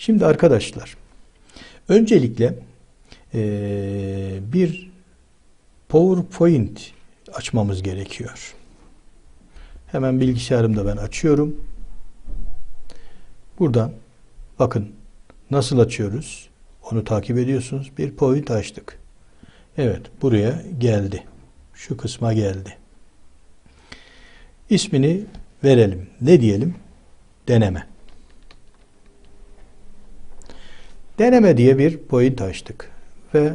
Şimdi arkadaşlar, öncelikle eee, bir PowerPoint açmamız gerekiyor. Hemen bilgisayarımda ben açıyorum. Buradan bakın nasıl açıyoruz? Onu takip ediyorsunuz. Bir point açtık. Evet, buraya geldi. Şu kısma geldi. İsmini verelim. Ne diyelim? Deneme. Deneme diye bir point açtık ve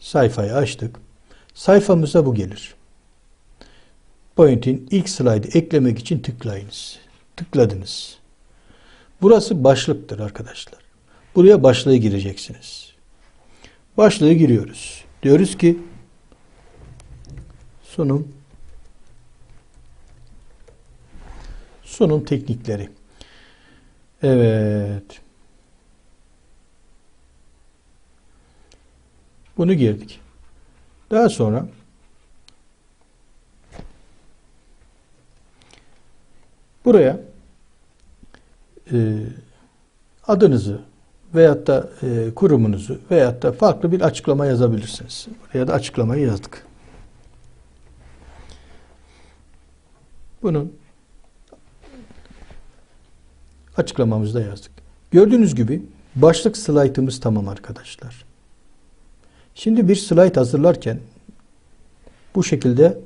sayfayı açtık. Sayfamıza bu gelir. Point'in ilk slaydı eklemek için tıklayınız. Tıkladınız. Burası başlıktır arkadaşlar. Buraya başlığı gireceksiniz. Başlığı giriyoruz. Diyoruz ki sunum sunum teknikleri. Evet. Bunu girdik. Daha sonra buraya e, adınızı veyahut da e, kurumunuzu veyahut da farklı bir açıklama yazabilirsiniz. Buraya da açıklamayı yazdık. Bunun açıklamamızı da yazdık. Gördüğünüz gibi başlık slaytımız tamam arkadaşlar. Şimdi bir slayt hazırlarken bu şekilde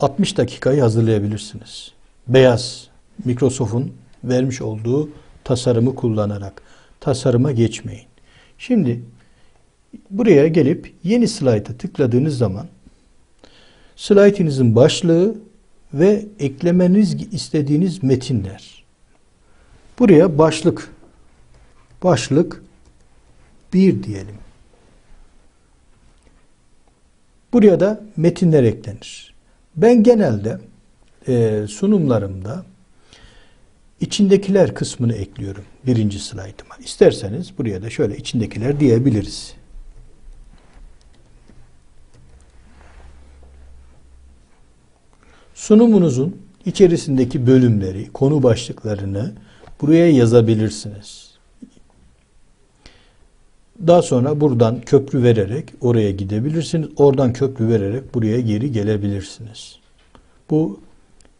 60 dakikayı hazırlayabilirsiniz. Beyaz Microsoft'un vermiş olduğu tasarımı kullanarak tasarıma geçmeyin. Şimdi buraya gelip yeni slayta tıkladığınız zaman slaytınızın başlığı ve eklemeniz istediğiniz metinler. Buraya başlık başlık 1 diyelim. Buraya da metinler eklenir. Ben genelde e, sunumlarımda içindekiler kısmını ekliyorum birinci slaytıma. İsterseniz buraya da şöyle içindekiler diyebiliriz. Sunumunuzun içerisindeki bölümleri, konu başlıklarını buraya yazabilirsiniz. Daha sonra buradan köprü vererek oraya gidebilirsiniz. Oradan köprü vererek buraya geri gelebilirsiniz. Bu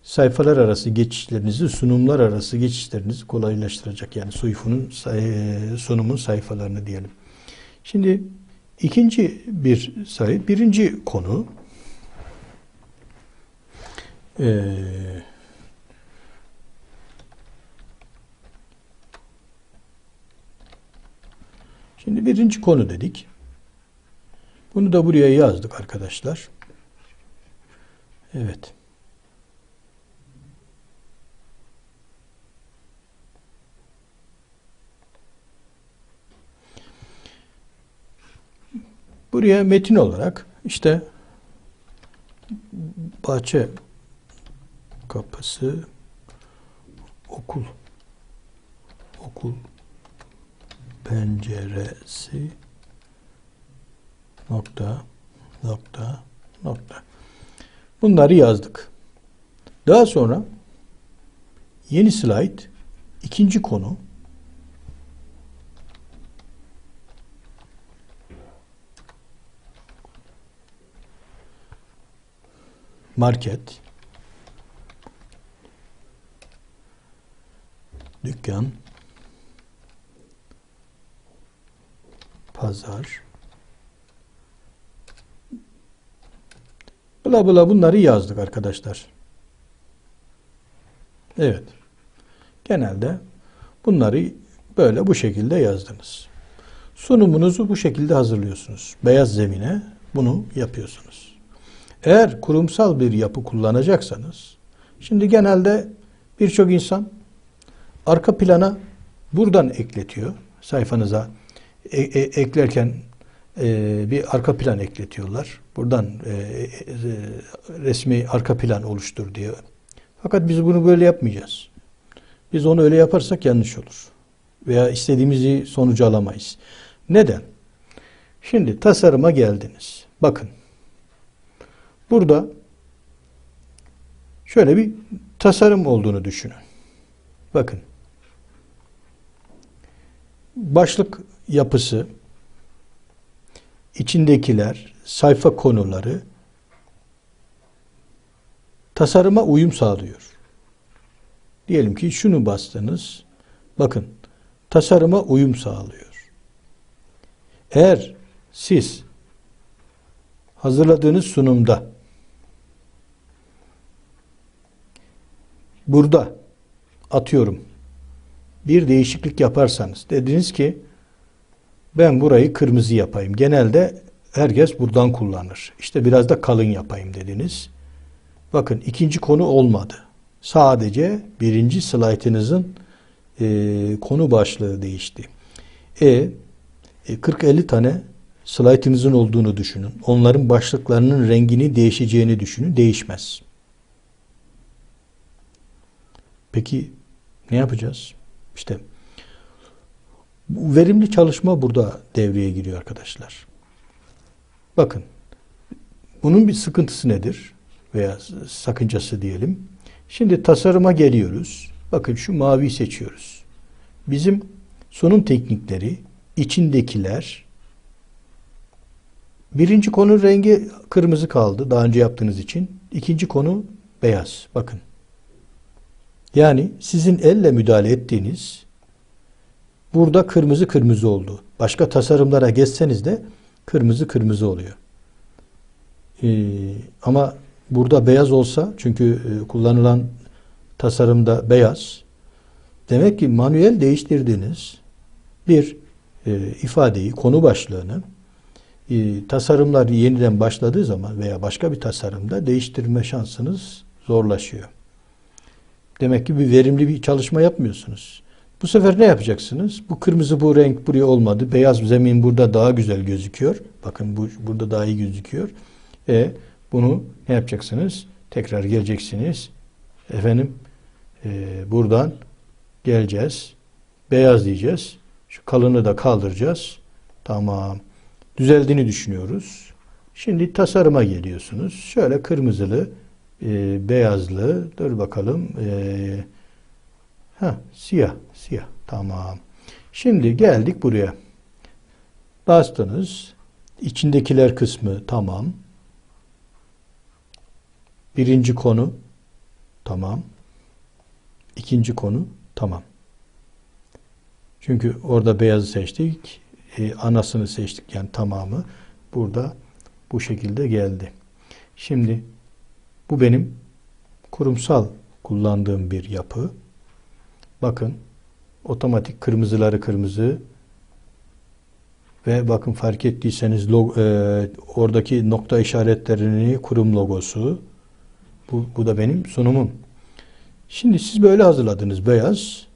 sayfalar arası geçişlerinizi, sunumlar arası geçişlerinizi kolaylaştıracak. Yani Suyfun'un sunumun sayfalarını diyelim. Şimdi ikinci bir sayı, birinci konu ee, Şimdi birinci konu dedik. Bunu da buraya yazdık arkadaşlar. Evet. Buraya metin olarak işte bahçe kapısı okul okul penceresi. Nokta nokta nokta. Bunları yazdık. Daha sonra yeni slide ikinci konu. Market. Dükkan pazar bla bla bunları yazdık arkadaşlar. Evet. Genelde bunları böyle bu şekilde yazdınız. Sunumunuzu bu şekilde hazırlıyorsunuz. Beyaz zemine bunu yapıyorsunuz. Eğer kurumsal bir yapı kullanacaksanız, şimdi genelde birçok insan arka plana buradan ekletiyor sayfanıza e, e, eklerken e, bir arka plan ekletiyorlar. Buradan e, e, resmi arka plan oluştur diyor. Fakat biz bunu böyle yapmayacağız. Biz onu öyle yaparsak yanlış olur. Veya istediğimizi sonucu alamayız. Neden? Şimdi tasarıma geldiniz. Bakın. Burada şöyle bir tasarım olduğunu düşünün. Bakın. başlık yapısı, içindekiler, sayfa konuları tasarıma uyum sağlıyor. Diyelim ki şunu bastınız. Bakın tasarıma uyum sağlıyor. Eğer siz hazırladığınız sunumda burada atıyorum bir değişiklik yaparsanız dediniz ki ben burayı kırmızı yapayım. Genelde herkes buradan kullanır. İşte biraz da kalın yapayım dediniz. Bakın ikinci konu olmadı. Sadece birinci slaytınızın e, konu başlığı değişti. E, e 40-50 tane slaytınızın olduğunu düşünün. Onların başlıklarının rengini değişeceğini düşünün. Değişmez. Peki ne yapacağız? İşte verimli çalışma burada devreye giriyor arkadaşlar. Bakın bunun bir sıkıntısı nedir? Veya sakıncası diyelim. Şimdi tasarıma geliyoruz. Bakın şu mavi seçiyoruz. Bizim sunum teknikleri içindekiler birinci konu rengi kırmızı kaldı daha önce yaptığınız için. İkinci konu beyaz. Bakın. Yani sizin elle müdahale ettiğiniz burada kırmızı kırmızı oldu. Başka tasarımlara geçseniz de kırmızı kırmızı oluyor. Ee, ama burada beyaz olsa çünkü e, kullanılan tasarımda beyaz demek ki manuel değiştirdiğiniz bir e, ifadeyi, konu başlığını e, tasarımlar yeniden başladığı zaman veya başka bir tasarımda değiştirme şansınız zorlaşıyor. Demek ki bir verimli bir çalışma yapmıyorsunuz. Bu sefer ne yapacaksınız? Bu kırmızı bu renk buraya olmadı. Beyaz zemin burada daha güzel gözüküyor. Bakın bu burada daha iyi gözüküyor. E bunu ne yapacaksınız? Tekrar geleceksiniz. Efendim e, buradan geleceğiz. Beyaz diyeceğiz. Şu kalını da kaldıracağız. Tamam. Düzeldiğini düşünüyoruz. Şimdi tasarıma geliyorsunuz. Şöyle kırmızılı e, beyazlı dur bakalım e, ha siyah siyah. Tamam. Şimdi geldik buraya. Bastınız. İçindekiler kısmı tamam. Birinci konu tamam. İkinci konu tamam. Çünkü orada beyazı seçtik. E, anasını seçtik yani tamamı. Burada bu şekilde geldi. Şimdi bu benim kurumsal kullandığım bir yapı. Bakın otomatik kırmızıları kırmızı ve bakın fark ettiyseniz log, e, oradaki nokta işaretlerini kurum logosu bu, bu da benim sunumum. Şimdi siz böyle hazırladınız beyaz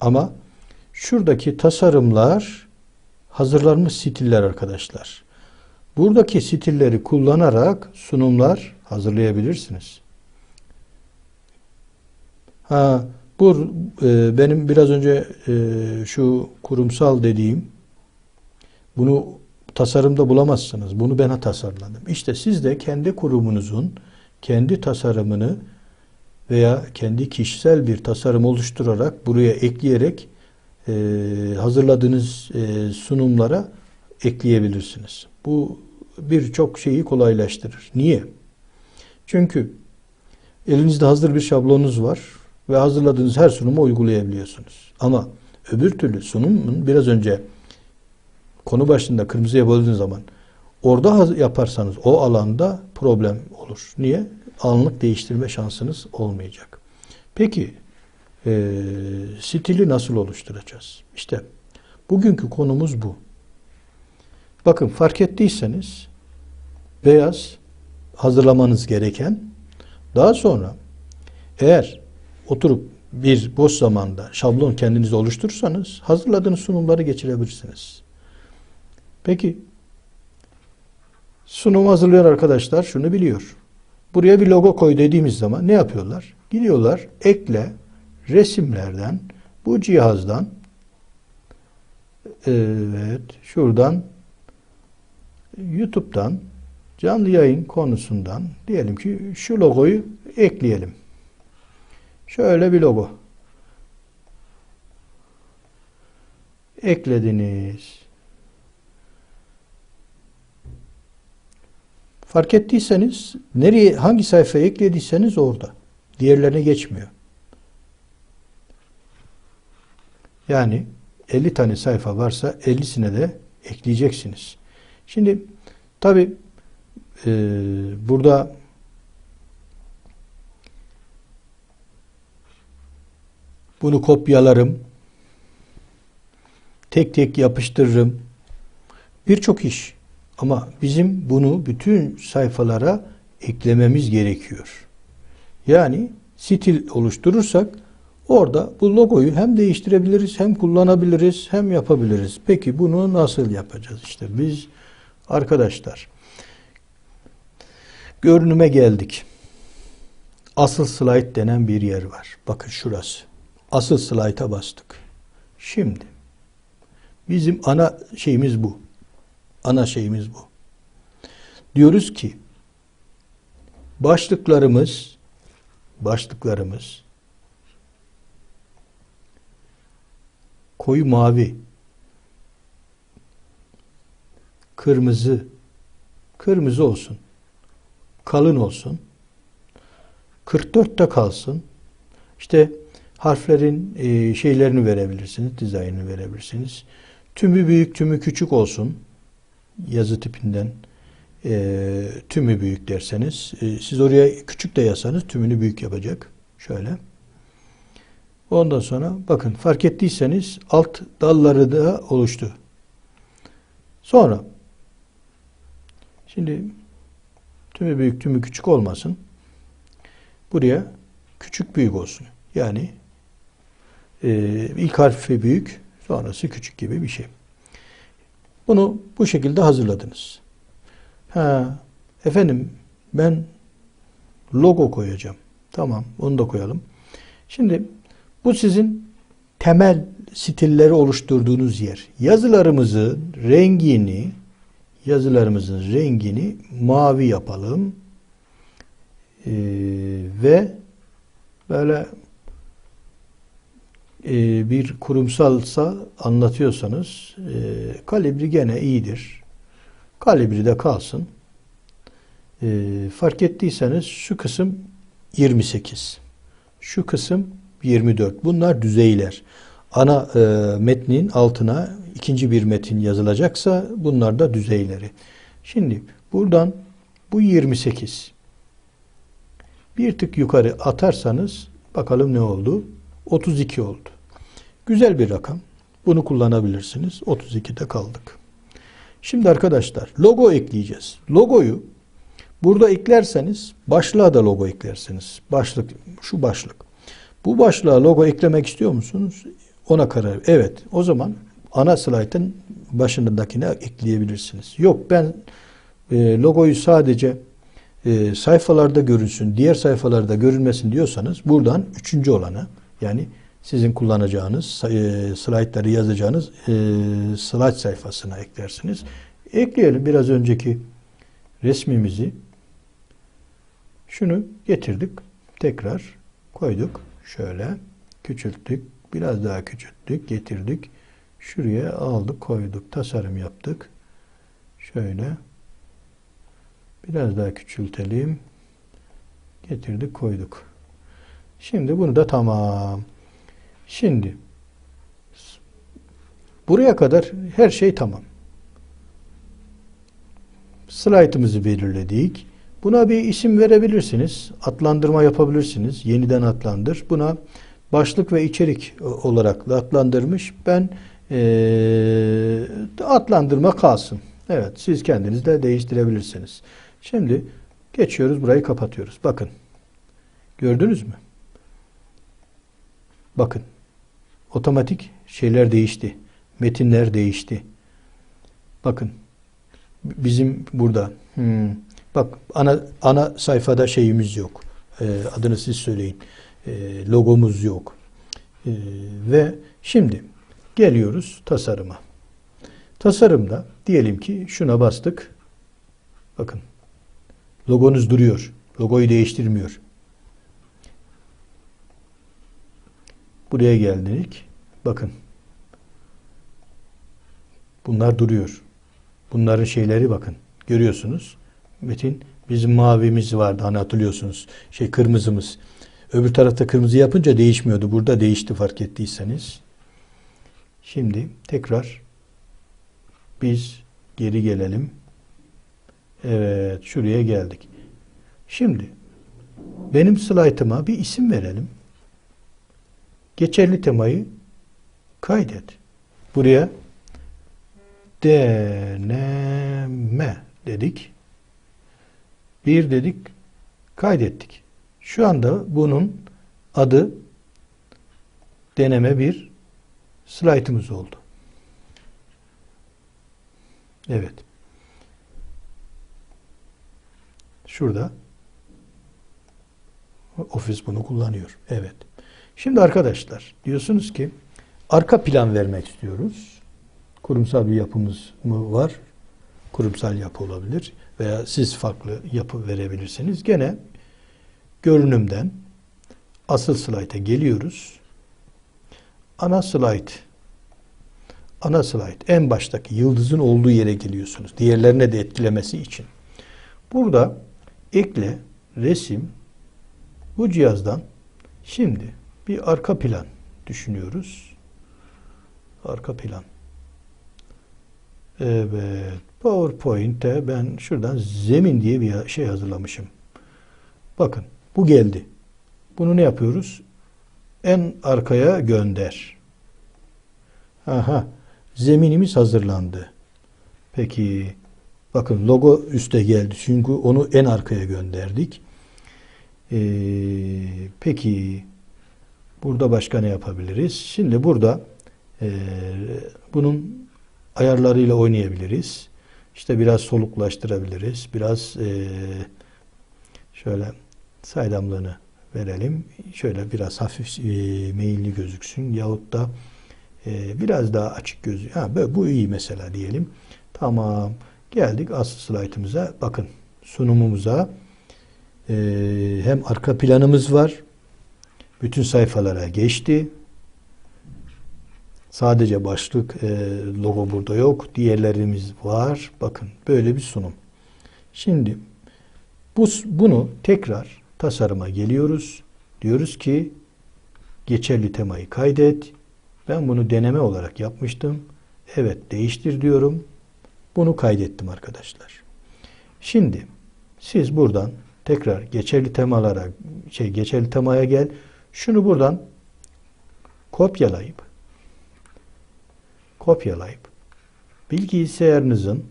ama şuradaki tasarımlar hazırlanmış stiller arkadaşlar. Buradaki stilleri kullanarak sunumlar hazırlayabilirsiniz. Ha, bu e, benim biraz önce e, şu kurumsal dediğim bunu tasarımda bulamazsınız. Bunu ben tasarladım. İşte siz de kendi kurumunuzun kendi tasarımını veya kendi kişisel bir tasarım oluşturarak buraya ekleyerek e, hazırladığınız e, sunumlara ekleyebilirsiniz. Bu birçok şeyi kolaylaştırır. Niye? Çünkü elinizde hazır bir şablonunuz var ve hazırladığınız her sunumu uygulayabiliyorsunuz. Ama öbür türlü sunumun biraz önce konu başında kırmızıya böldüğünüz zaman orada yaparsanız o alanda problem olur. Niye? Anlık değiştirme şansınız olmayacak. Peki e, stili nasıl oluşturacağız? İşte bugünkü konumuz bu. Bakın fark ettiyseniz beyaz hazırlamanız gereken daha sonra eğer oturup bir boş zamanda şablon kendiniz oluşturursanız hazırladığınız sunumları geçirebilirsiniz. Peki sunum hazırlayan arkadaşlar şunu biliyor. Buraya bir logo koy dediğimiz zaman ne yapıyorlar? Gidiyorlar ekle resimlerden bu cihazdan evet şuradan YouTube'dan canlı yayın konusundan diyelim ki şu logoyu ekleyelim. Şöyle bir logo. eklediniz. Fark ettiyseniz nereye hangi sayfaya eklediyseniz orada. Diğerlerine geçmiyor. Yani 50 tane sayfa varsa 50'sine de ekleyeceksiniz. Şimdi tabi e, burada bunu kopyalarım. Tek tek yapıştırırım. Birçok iş. Ama bizim bunu bütün sayfalara eklememiz gerekiyor. Yani stil oluşturursak orada bu logoyu hem değiştirebiliriz hem kullanabiliriz hem yapabiliriz. Peki bunu nasıl yapacağız? İşte biz arkadaşlar görünüme geldik. Asıl slide denen bir yer var. Bakın şurası. Asıl slayta bastık. Şimdi bizim ana şeyimiz bu. Ana şeyimiz bu. Diyoruz ki başlıklarımız başlıklarımız koyu mavi kırmızı kırmızı olsun. Kalın olsun. 44'te kalsın. İşte harflerin e, şeylerini verebilirsiniz, dizaynını verebilirsiniz. Tümü büyük, tümü küçük olsun. Yazı tipinden e, tümü büyük derseniz, e, siz oraya küçük de yazsanız tümünü büyük yapacak. Şöyle. Ondan sonra bakın fark ettiyseniz alt dalları da oluştu. Sonra şimdi tümü büyük, tümü küçük olmasın. Buraya küçük büyük olsun. Yani e, ilk harfi büyük, sonrası küçük gibi bir şey. Bunu bu şekilde hazırladınız. Ha, efendim ben logo koyacağım. Tamam, onu da koyalım. Şimdi bu sizin temel stilleri oluşturduğunuz yer. Yazılarımızın rengini yazılarımızın rengini mavi yapalım. Ee, ve böyle e, bir kurumsalsa anlatıyorsanız e, kalibri gene iyidir. Kalibri de kalsın. E, fark ettiyseniz şu kısım 28. Şu kısım 24. Bunlar düzeyler. Ana e, metnin altına ikinci bir metin yazılacaksa bunlar da düzeyleri. Şimdi buradan bu 28. Bir tık yukarı atarsanız bakalım ne oldu? 32 oldu. Güzel bir rakam. Bunu kullanabilirsiniz. 32'de kaldık. Şimdi arkadaşlar logo ekleyeceğiz. Logoyu burada eklerseniz başlığa da logo eklersiniz. Başlık şu başlık. Bu başlığa logo eklemek istiyor musunuz? Ona karar. Evet. O zaman ana slaytın başındakine ekleyebilirsiniz. Yok ben e, logoyu sadece e, sayfalarda görünsün, diğer sayfalarda görünmesin diyorsanız buradan üçüncü olanı yani sizin kullanacağınız e, slaytları yazacağınız e, slide sayfasına eklersiniz. Ekleyelim biraz önceki resmimizi. Şunu getirdik. Tekrar koyduk. Şöyle küçülttük. Biraz daha küçülttük. Getirdik. Şuraya aldık koyduk. Tasarım yaptık. Şöyle biraz daha küçültelim. Getirdik koyduk. Şimdi bunu da tamam. Şimdi buraya kadar her şey tamam. Slaytımızı belirledik. Buna bir isim verebilirsiniz. Adlandırma yapabilirsiniz. Yeniden adlandır. Buna başlık ve içerik olarak da adlandırmış. Ben e, adlandırma kalsın. Evet siz kendiniz de değiştirebilirsiniz. Şimdi geçiyoruz burayı kapatıyoruz. Bakın. Gördünüz mü? Bakın. Otomatik şeyler değişti. Metinler değişti. Bakın. Bizim burada hmm, bak ana ana sayfada şeyimiz yok. Ee, adını siz söyleyin. Ee, logomuz yok. Ee, ve şimdi geliyoruz tasarıma. Tasarımda diyelim ki şuna bastık. Bakın. Logonuz duruyor. Logoyu değiştirmiyor. Buraya geldik. Bakın. Bunlar duruyor. Bunların şeyleri bakın. Görüyorsunuz. Metin bizim mavimiz vardı hani hatırlıyorsunuz. Şey kırmızımız. Öbür tarafta kırmızı yapınca değişmiyordu. Burada değişti fark ettiyseniz. Şimdi tekrar biz geri gelelim. Evet şuraya geldik. Şimdi benim slaytıma bir isim verelim. Geçerli temayı kaydet. Buraya deneme dedik. Bir dedik kaydettik. Şu anda bunun adı deneme bir slaytımız oldu. Evet. Şurada ofis bunu kullanıyor. Evet. Şimdi arkadaşlar diyorsunuz ki arka plan vermek istiyoruz. Kurumsal bir yapımız mı var? Kurumsal yapı olabilir veya siz farklı yapı verebilirsiniz. Gene görünümden asıl slayta geliyoruz. Ana slide ana slide en baştaki yıldızın olduğu yere geliyorsunuz. Diğerlerine de etkilemesi için. Burada ekle resim bu cihazdan şimdi bir arka plan düşünüyoruz. Arka plan. Evet. PowerPoint'te ben şuradan zemin diye bir şey hazırlamışım. Bakın bu geldi. Bunu ne yapıyoruz? En arkaya gönder. Aha. Zeminimiz hazırlandı. Peki bakın logo üste geldi. Çünkü onu en arkaya gönderdik. Ee, peki burada başka ne yapabiliriz? Şimdi burada e, bunun ayarlarıyla oynayabiliriz. İşte biraz soluklaştırabiliriz. Biraz e, şöyle saydamlığını verelim. Şöyle biraz hafif e, meyilli gözüksün. Yahut da e, biraz daha açık gözü. Ha, böyle, bu iyi mesela diyelim. Tamam. Geldik asıl slaytımıza. Bakın sunumumuza e, hem arka planımız var. Bütün sayfalara geçti. Sadece başlık e, logo burada yok. Diğerlerimiz var. Bakın böyle bir sunum. Şimdi bu, bunu tekrar tasarıma geliyoruz. Diyoruz ki geçerli temayı kaydet. Ben bunu deneme olarak yapmıştım. Evet değiştir diyorum. Bunu kaydettim arkadaşlar. Şimdi siz buradan tekrar geçerli temalara şey geçerli temaya gel. Şunu buradan kopyalayıp kopyalayıp bilgisayarınızın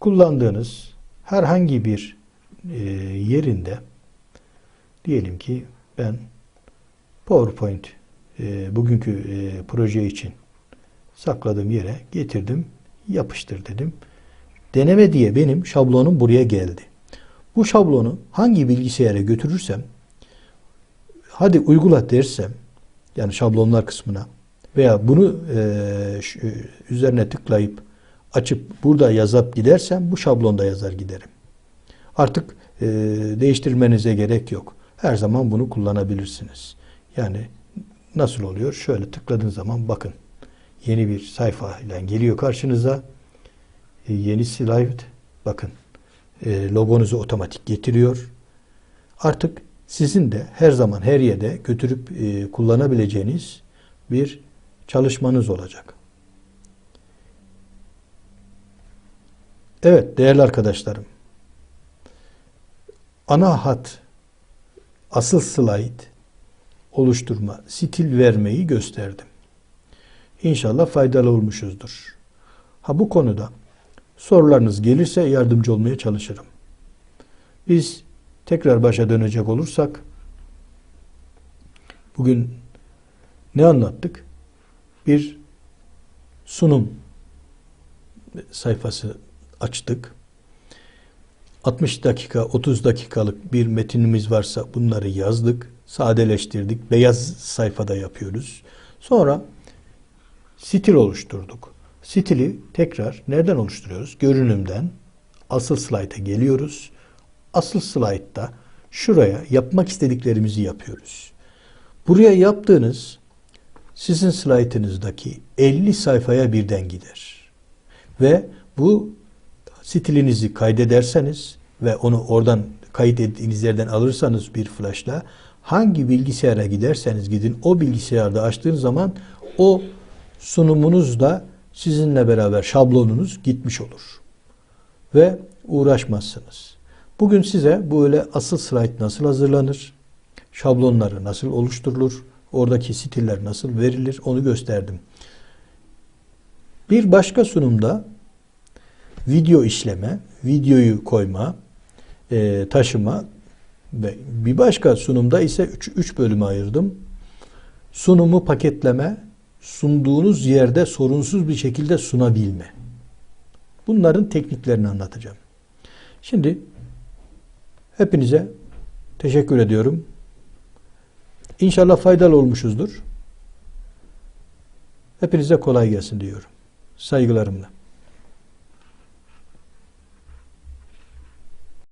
kullandığınız herhangi bir e, yerinde diyelim ki ben PowerPoint e, bugünkü e, proje için sakladığım yere getirdim, yapıştır dedim. Deneme diye benim şablonum buraya geldi. Bu şablonu hangi bilgisayara götürürsem hadi uygula dersem yani şablonlar kısmına veya bunu e, şu, üzerine tıklayıp açıp burada yazıp gidersem bu şablonda yazar giderim. Artık e, değiştirmenize gerek yok. Her zaman bunu kullanabilirsiniz. Yani nasıl oluyor? Şöyle tıkladığın zaman bakın yeni bir sayfa ile geliyor karşınıza. E, yeni slide bakın e, logonuzu otomatik getiriyor. Artık sizin de her zaman her yerde götürüp e, kullanabileceğiniz bir çalışmanız olacak. Evet değerli arkadaşlarım. Ana hat asıl slide oluşturma, stil vermeyi gösterdim. İnşallah faydalı olmuşuzdur. Ha bu konuda sorularınız gelirse yardımcı olmaya çalışırım. Biz tekrar başa dönecek olursak bugün ne anlattık? Bir sunum sayfası açtık. 60 dakika, 30 dakikalık bir metinimiz varsa bunları yazdık, sadeleştirdik. Beyaz sayfada yapıyoruz. Sonra stil oluşturduk. Stili tekrar nereden oluşturuyoruz? Görünümden asıl slayta geliyoruz. Asıl slaytta şuraya yapmak istediklerimizi yapıyoruz. Buraya yaptığınız sizin slaytınızdaki 50 sayfaya birden gider. Ve bu stilinizi kaydederseniz ve onu oradan kayıt ettiğiniz yerden alırsanız bir flashla hangi bilgisayara giderseniz gidin o bilgisayarda açtığınız zaman o sunumunuz da sizinle beraber şablonunuz gitmiş olur. Ve uğraşmazsınız. Bugün size böyle asıl slide nasıl hazırlanır, şablonları nasıl oluşturulur, oradaki stiller nasıl verilir onu gösterdim. Bir başka sunumda video işleme, videoyu koyma, e, taşıma ve bir başka sunumda ise 3 bölüme ayırdım. Sunumu paketleme, sunduğunuz yerde sorunsuz bir şekilde sunabilme. Bunların tekniklerini anlatacağım. Şimdi hepinize teşekkür ediyorum. İnşallah faydalı olmuşuzdur. Hepinize kolay gelsin diyorum. Saygılarımla.